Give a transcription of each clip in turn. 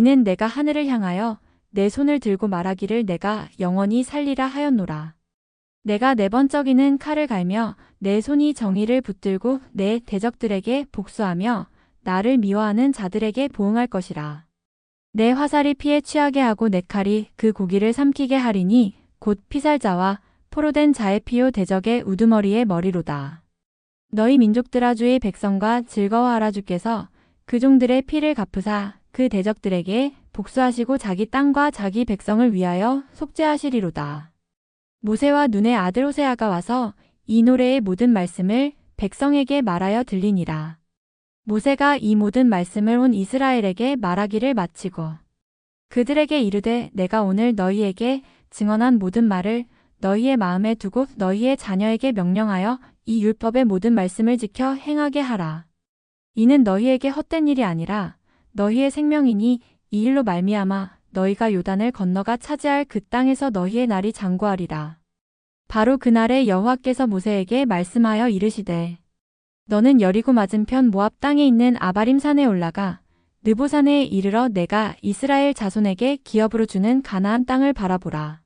이는 내가 하늘을 향하여 내 손을 들고 말하기를 내가 영원히 살리라 하였노라. 내가 네 번쩍이는 칼을 갈며 내 손이 정의를 붙들고 내 대적들에게 복수하며 나를 미워하는 자들에게 보응할 것이라. 내 화살이 피에 취하게 하고 내 칼이 그 고기를 삼키게 하리니 곧 피살자와 포로된 자의 피요 대적의 우두머리의 머리로다. 너희 민족들아 주의 백성과 즐거워하라 주께서 그 종들의 피를 갚으사 그 대적들에게 복수하시고 자기 땅과 자기 백성을 위하여 속죄하시리로다. 모세와 눈의 아들 호세아가 와서 이 노래의 모든 말씀을 백성에게 말하여 들리니라. 모세가 이 모든 말씀을 온 이스라엘에게 말하기를 마치고 그들에게 이르되 내가 오늘 너희에게 증언한 모든 말을 너희의 마음에 두고 너희의 자녀에게 명령하여 이 율법의 모든 말씀을 지켜 행하게 하라. 이는 너희에게 헛된 일이 아니라 너희의 생명이니 이 일로 말미암아 너희가 요단을 건너가 차지할 그 땅에서 너희의 날이 장구하리라. 바로 그날에 여호와께서 모세에게 말씀하여 이르시되 너는 여리고 맞은편 모압 땅에 있는 아바림 산에 올라가 느보산에 이르러 내가 이스라엘 자손에게 기업으로 주는 가나안 땅을 바라보라.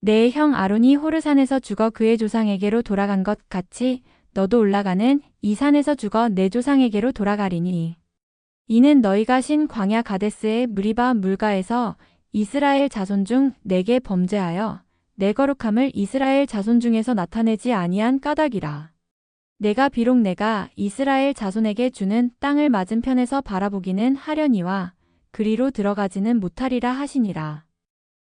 내 형 아론이 호르산에서 죽어 그의 조상에게로 돌아간 것 같이 너도 올라가는 이 산에서 죽어 내 조상에게로 돌아가리니. 이는 너희가 신 광야 가데스의 무리바 물가에서 이스라엘 자손 중 내게 범죄하여 내 거룩함을 이스라엘 자손 중에서 나타내지 아니한 까닭이라. 내가 비록 내가 이스라엘 자손에게 주는 땅을 맞은편에서 바라보기는 하려니와 그리로 들어가지는 못하리라 하시니라.